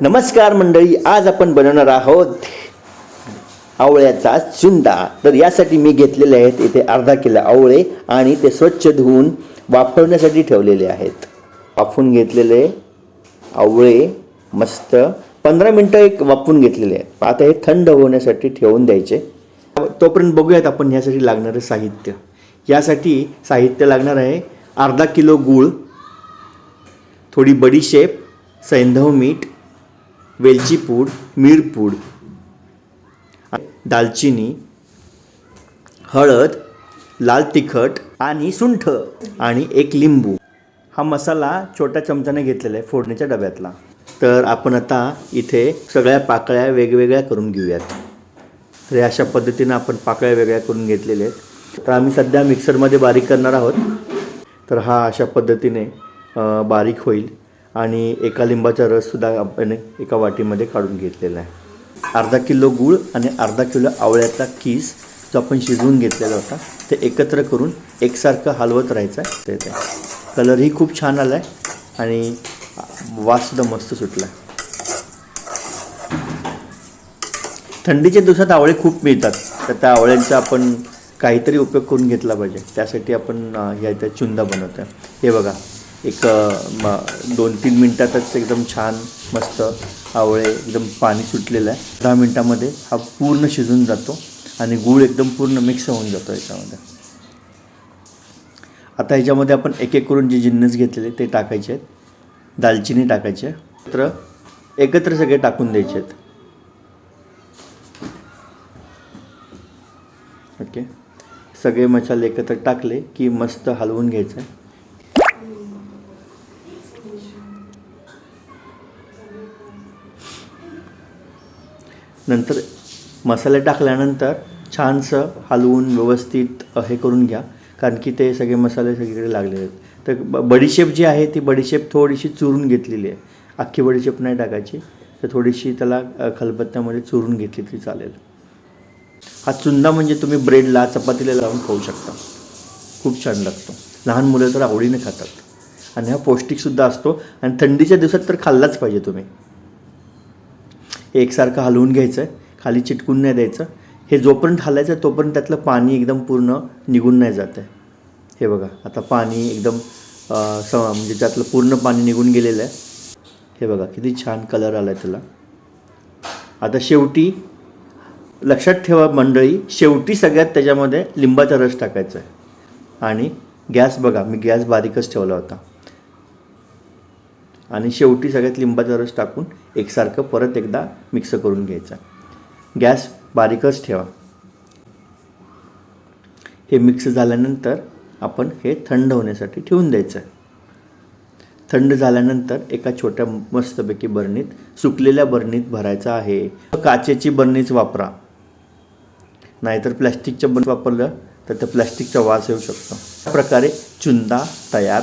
नमस्कार मंडळी आज आपण बनवणार आहोत आवळ्याचा चिंदा तर यासाठी मी घेतलेले आहेत इथे अर्धा किलो आवळे आणि ते स्वच्छ धुवून वाफवण्यासाठी ठेवलेले आहेत. वाफवून घेतलेले आवळे मस्त पंधरा मिनटं एक वाफवून घेतलेले आहेत. आता हे थंड होण्यासाठी ठेवून द्यायचे. तोपर्यंत बघूयात आपण ह्यासाठी लागणारं साहित्य. यासाठी साहित्य लागणार आहे अर्धा किलो गूळ थोडी बडीशेप सैंधव मीठ वेलची पूड मिरपूड दालचिनी हळद लाल तिखट आणि सुंठ आणि एक लिंबू. हा मसाला छोट्या चमच्याने घेतलेला आहे फोडणीच्या डब्यातला. तर आपण आता इथे सगळ्या पाकळ्या वेगवेगळ्या करून घेऊयात. तर अशा पद्धतीनं आपण पाकळ्या वेगळ्या करून घेतलेल्या आहेत. तर आम्ही सध्या मिक्सरमध्ये बारीक करणार आहोत. तर हा अशा पद्धतीने बारीक होईल. आणि एका लिंबाचा रससुद्धा आपण एका वाटीमध्ये काढून घेतलेला आहे. अर्धा किलो गूळ आणि अर्धा किलो आवळ्याचा कीस जो आपण शिजवून घेतलेला होता ते एकत्र करून एकसारखं हलवत राहायचं आहे. ते ते. कलरही खूप छान आला आहे आणि वाससुद्धा मस्त सुटला आहे थंडीच्या दिवसात आवळे खूप मिळतात. तर त्या आवळ्यांचा आपण काहीतरी उपयोग करून घेतला पाहिजे. त्यासाठी आपण ह्या इथं चुंदा बनवतो आहे हे बघा. एक म दोन तीन मिनटातच एकदम छान मस्त आवळे एकदम पाणी सुटलेलं आहे. दहा मिनटामध्ये हा पूर्ण शिजून जातो आणि गूळ एकदम पूर्ण मिक्स होऊन जातो याच्यामध्ये. आता ह्याच्यामध्ये आपण एक एक करून जे जिन्नस घेतलेले ते टाकायचे आहेत. दालचिनी टाकायची आहे. एकत्र एकत्र सगळे टाकून द्यायचे आहेत. ओके सगळे मसाले एकत्र टाकले की मस्त हलवून घ्यायचं आहे. नंतर मसाले टाकल्यानंतर छानसं हलवून व्यवस्थित हे करून घ्या. कारण की ते सगळे मसाले सगळीकडे लागलेले आहेत. तर ब बडीशेप जी आहे ती बडीशेप थोडीशी चुरून घेतलेली आहे. अख्खी बडीशेप नाही टाकायची. तर थोडीशी त्याला खलबत्त्यामध्ये चुरून घेतली तरी चालेल. हा चुंदा म्हणजे तुम्ही ब्रेडला चपातीला लावून खाऊ शकता. खूप छान लागतो. लहान मुलं तर आवडीने खातात. आणि हा पौष्टिकसुद्धा असतो. आणि थंडीच्या दिवसात तर खाल्लाच पाहिजे तुम्ही. एकसारखं हलवून घ्यायचं आहे खाली चिटकून नाही द्यायचं. हे जोपर्यंत हलायचं आहे तोपर्यंत त्यातलं पाणी एकदम पूर्ण निघून नाही जात आहे. हे बघा आता पाणी एकदम स म्हणजे त्यातलं पूर्ण पाणी निघून गेलेलं आहे. हे बघा किती छान कलर आला आहे त्याला. आता शेवटी लक्षात ठेवा मंडळी शेवटी सगळ्यात त्याच्यामध्ये लिंबाचा रस टाकायचा आहे. आणि गॅस बघा मी गॅस बारीकच ठेवला होता. आणि शेवटी सगळ्यात लिंबाचा रस टाकून एकसारखं परत एकदा मिक्स करून घ्यायचा. गॅस बारीकच ठेवा. हे मिक्स झाल्यानंतर आपण हे थंड होण्यासाठी ठेवून द्यायचं. थंड झाल्यानंतर एका छोट्या मस्तपैकी बरणीत सुकलेल्या बरणीत भरायचं आहे. काचेची बरणीच वापरा. नाहीतर प्लॅस्टिकच्या बरणीत वापरलं तर त्या प्लॅस्टिकचा वास येऊ शकतो. प्रकारे चुंदा तयार